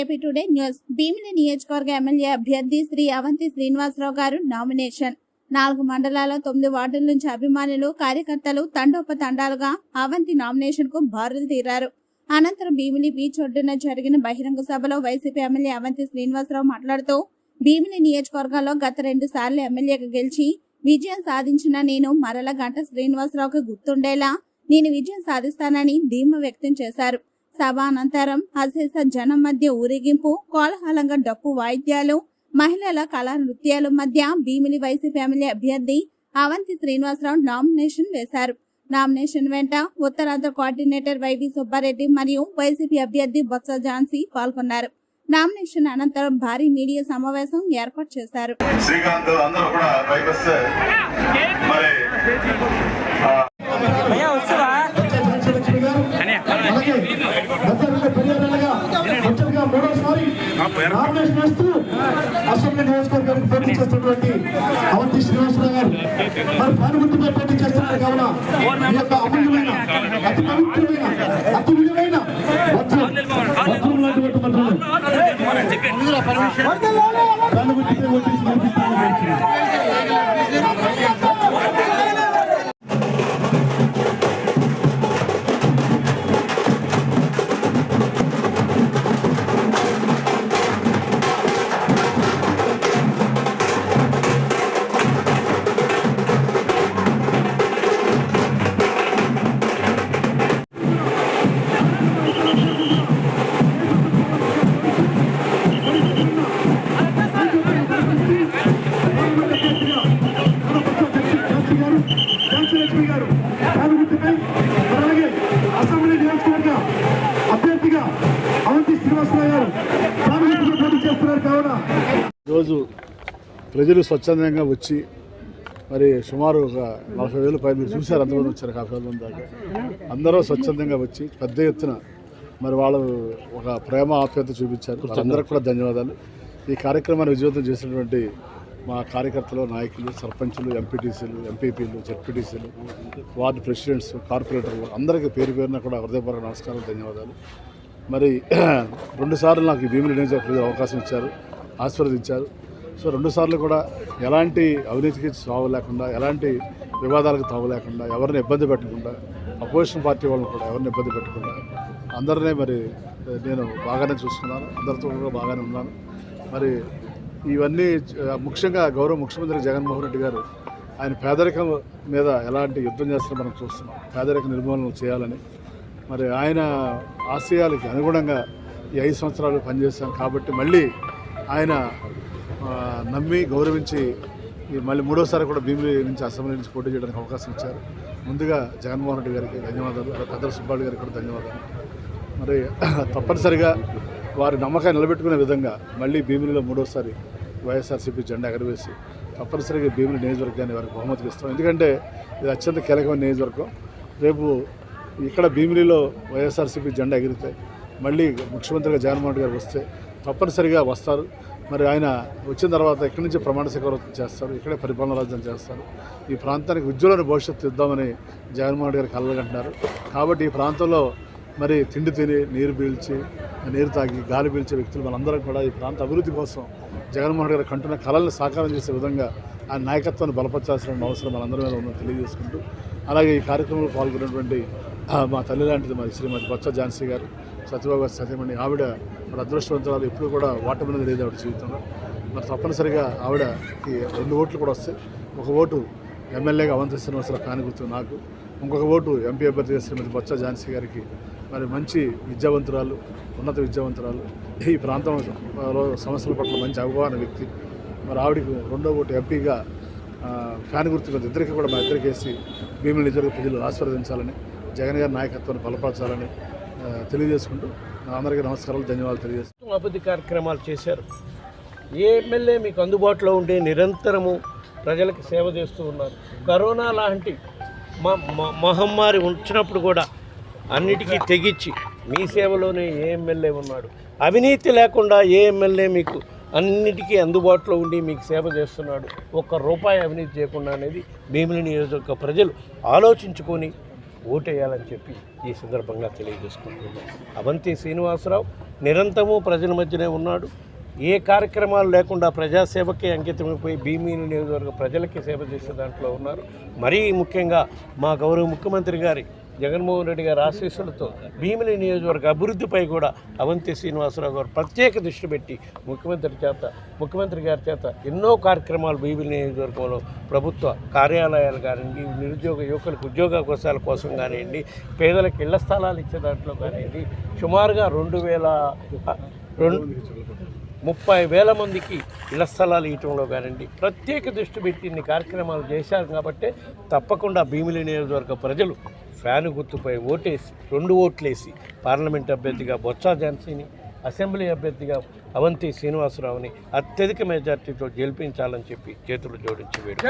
AP today news. Bheemili నియోజకవర్గ MLA అభ్యర్థి శ్రీ అవంతి శ్రీనివాసరావు గారు నామినేషన్. నాలుగు మండలాల తొమ్మిది వార్డుల నుంచి అభిమానులు కార్యకర్తలు తండోపతండాలుగా అవంతి నామినేషన్కు బారులు తీరారు. అనంతరం భీమిలి బీచ్ ఒడ్డున జరిగిన బహిరంగ సభలో వైసీపీ ఎమ్మెల్యే అవంతి శ్రీనివాసరావు మాట్లాడుతూ భీమిలి నియోజకవర్గంలో గత రెండు సార్లు ఎమ్మెల్యేగా గెలిచి విజయం సాధించిన నేను మరల గంట శ్రీనివాసరావుకి గుర్తుండేలా నేను విజయం సాధిస్తానని ధీమా వ్యక్తం చేశారు. సభ అనంతరం అశేష జనం మధ్య ఊరేగింపు కోలాహలంగా డప్పు వాయిద్యాలు మహిళల కళా నృత్యాల మధ్య భీమిలి వైసీపీ ఎమ్మెల్యే అభ్యర్థి అవంతి శ్రీనివాసరావు నామినేషన్ వేశారు. నామినేషన్ వెంట ఉత్తరాంధ్ర కోఆర్డినేటర్ వైవి సుబ్బారెడ్డి మరియు వైసీపీ అభ్యర్థి బొత్స ఝాన్సీ పాల్గొన్నారు. నామినేషన్ అనంతరం భారీ మీడియా సమావేశం ఏర్పాటు చేశారు. శ్రీకాంత్ అందరూ కూడా మరి నామినేషన్ వేస్తూ అసెంబ్లీ నియోజకవర్గానికి పోటీ చేస్తున్నటువంటి అవంతి శ్రీనివాసరావు గారు. మరి పాలు గుర్తుపై పోటీ చేస్తున్నారు కావున ఈ యొక్క అమూల్యమైన అతి పవిత్రమైన అతి విలువైన వజ్రం వజ్రం లాంటి మంత్రులు ఓటేసి అభ్యర్థిగా అవంతి శ్రీనివాసరావు గారు పాలు పోటీ చేస్తున్నారు కావున. రోజు ప్రజలు స్వచ్ఛందంగా వచ్చి మరి సుమారు ఒక నలభై వేలు పైన మీరు చూశారు ఎంతమంది వచ్చారు యాభై వేల దాకా. అందరూ స్వచ్ఛందంగా వచ్చి పెద్ద ఎత్తున మరి వాళ్ళు ఒక ప్రేమ ఆప్యాయత చూపించారు. అందరికి కూడా ధన్యవాదాలు. ఈ కార్యక్రమాన్ని విజయవంతం చేసినటువంటి మా కార్యకర్తలు నాయకులు సర్పంచులు ఎంపీటీసీలు ఎంపీపీలు జెడ్పీటీసీలు వార్డు ప్రెసిడెంట్స్ కార్పొరేటర్లు అందరికీ పేరు పేరున కూడా హృదయపూర్వక నమస్కారాలు ధన్యవాదాలు. మరి రెండుసార్లు నాకు ఈ భీముల నియోజకవర్గ అవకాశం ఇచ్చారు ఆశీర్వదించారు. సో రెండుసార్లు కూడా ఎలాంటి అవినీతికి సాగు లేకుండా ఎలాంటి వివాదాలకు తావు లేకుండా ఎవరిని ఇబ్బంది పెట్టకుండా అపోజిషన్ పార్టీ వాళ్ళని కూడా ఎవరిని ఇబ్బంది పెట్టకుండా అందరినీ మరి నేను బాగానే చూసుకున్నాను. అందరితో కూడా బాగానే ఉన్నాను. మరి ఇవన్నీ ముఖ్యంగా గౌరవ ముఖ్యమంత్రి జగన్మోహన్ రెడ్డి గారు ఆయన పేదరికం మీద ఎలాంటి యుద్ధం చేస్తారో మనం చూస్తున్నాం. పేదరిక నిర్మూలన చేయాలని. మరి ఆయన ఆశయాలకి అనుగుణంగా ఈ ఐదు సంవత్సరాలు పనిచేశాం కాబట్టి మళ్ళీ ఆయన నమ్మి గౌరవించి ఈ మళ్ళీ మూడోసారి కూడా భీమిలి నుంచి అసెంబ్లీ నుంచి పోటీ చేయడానికి అవకాశం ఇచ్చారు. ముందుగా జగన్మోహన్ రెడ్డి గారికి ధన్యవాదాలు పెద్ద పెద్దల సుబ్బారెడ్డి గారికి కూడా ధన్యవాదాలు. మరి తప్పనిసరిగా వారి నమ్మకాన్ని నిలబెట్టుకునే విధంగా మళ్ళీ భీమిలిలో మూడోసారి వైఎస్ఆర్సీపీ జెండా ఎగరవేసి తప్పనిసరిగా భీమిలి నియోజకవర్గాన్ని వారికి బహుమతులు ఇస్తాం. ఎందుకంటే ఇది అత్యంత కీలకమైన నియోజకవర్గం. రేపు ఇక్కడ భీమిలిలో వైఎస్ఆర్సీపీ జెండా ఎగిరితే మళ్ళీ ముఖ్యమంత్రిగా జగన్మోహన్ రెడ్డి గారు వస్తే తప్పనిసరిగా వస్తారు. మరి ఆయన వచ్చిన తర్వాత ఇక్కడి నుంచి ప్రమాణ స్వీకారం చేస్తారు. ఇక్కడే పరిపాలన రాజ్యం చేస్తారు. ఈ ప్రాంతానికి ఉజ్వలమైన భవిష్యత్తు ఇద్దామని జగన్మోహన్ రెడ్డి గారు కలగంటున్నారు కాబట్టి ఈ ప్రాంతంలో మరి తిండి తిని నీరు పీల్చి నీరు తాగి గాలి పీల్చే వ్యక్తులు మనందరం కూడా ఈ ప్రాంత అభివృద్ధి కోసం జగన్మోహన్ గారు కంటున్న కళల్ని సాకారం చేసే విధంగా ఆ నాయకత్వాన్ని బలపరచాల్సిన అవసరం మనందరి మీద ఉందని తెలియజేసుకుంటూ అలాగే ఈ కార్యక్రమంలో పాల్గొన్నటువంటి మా తల్లి లాంటిది మరి శ్రీమతి బొత్స ఝాన్సీ గారు సత్యబాబు సత్యమణి ఆవిడ మరి అదృష్టవంతురాలు ఎప్పుడు కూడా ఓటమి అనేది లేదు ఆవిడ జీవితంలో. మరి తప్పనిసరిగా ఆవిడకి రెండు ఓట్లు కూడా వస్తాయి. ఒక ఓటు ఎమ్మెల్యేగా అవంతి శ్రీనివాసరావు కానిగుర్తు నాకు ఇంకొక ఓటు ఎంపీ అభ్యర్థిగా శ్రీమతి బొత్స ఝాన్సీ గారికి మరి మంచి విద్యావంతురాలు ఉన్నత విద్యావంతురాలు. ఈ ప్రాంతంలో సమస్యల పట్ల మంచి అవగాహన వ్యక్తి. మరి ఆవిడకి రెండో ఓటు ఎంపీగా ఫ్యాన్ గుర్తు ఇద్దరికి కూడా మా ఇద్దరికేసి భీముల నిజంగా ప్రజలు ఆశీర్వదించాలని జగన్ గారి నాయకత్వాన్ని బలపరచాలని తెలియజేసుకుంటూ అందరికీ నమస్కారాలు ధన్యవాదాలు తెలియజేస్తున్నాను. అభివృద్ధి కార్యక్రమాలు చేశారు. ఏ ఎమ్మెల్యే మీకు అందుబాటులో ఉండి నిరంతరము ప్రజలకు సేవ చేస్తూ ఉన్నారు? కరోనా లాంటి మ- మ- మహమ్మారి ఉంచినప్పుడు కూడా అన్నిటికీ తెగించి మీ సేవలోనే ఏ ఎమ్మెల్యే ఉన్నాడు? అవినీతి లేకుండా ఏ ఎమ్మెల్యే మీకు అన్నిటికీ అందుబాటులో ఉండి మీకు సేవ చేస్తున్నాడు? ఒక్క రూపాయి అవినీతి చేయకుండా అనేది భీమిలి నియోజక ప్రజలు ఆలోచించుకొని ఓటేయాలని చెప్పి ఈ సందర్భంగా తెలియజేసుకుంటున్నాం. అవంతి శ్రీనివాసరావు నిరంతరము ప్రజల మధ్యనే ఉన్నాడు. ఏ కార్యక్రమాలు లేకుండా ప్రజాసేవకే అంకితమైపోయి భీమిని నియోజకవర్గ ప్రజలకి సేవ చేసే దాంట్లో ఉన్నారు. మరీ ముఖ్యంగా మా గౌరవ ముఖ్యమంత్రి గారి జగన్మోహన్ రెడ్డి గారి ఆశీస్సులతో భీమిలి నియోజకవర్గ అభివృద్ధిపై కూడా అవంతి శ్రీనివాసరావు గారు ప్రత్యేక దృష్టి పెట్టి ముఖ్యమంత్రి చేత ముఖ్యమంత్రి గారి చేత ఎన్నో కార్యక్రమాలు భీమిలి నియోజకవర్గంలో ప్రభుత్వ కార్యాలయాలు కానివ్వండి నిరుద్యోగ యువకులకు ఉద్యోగ అవకాశాల కోసం కానివ్వండి పేదలకు ఇళ్ళ స్థలాలు ఇచ్చే దాంట్లో కానివ్వండి సుమారుగా రెండు వేల రెండు ముప్పై వేల మందికి ఇళ్ళ స్థలాలు ఇవ్వటంలో కానివ్వండి ప్రత్యేక దృష్టి పెట్టి ఇన్ని కార్యక్రమాలు చేశారు కాబట్టి తప్పకుండా భీమిలి నియోజకవర్గ ప్రజలు ఫ్యాను గుర్తుపై ఓటేసి రెండు ఓట్లేసి పార్లమెంట్ అభ్యర్థిగా బొత్స ఝాన్సీని అసెంబ్లీ అభ్యర్థిగా అవంతి శ్రీనివాసరావుని అత్యధిక మెజార్టీతో గెలిపించాలని చెప్పి చేతులు జోడించి వేడు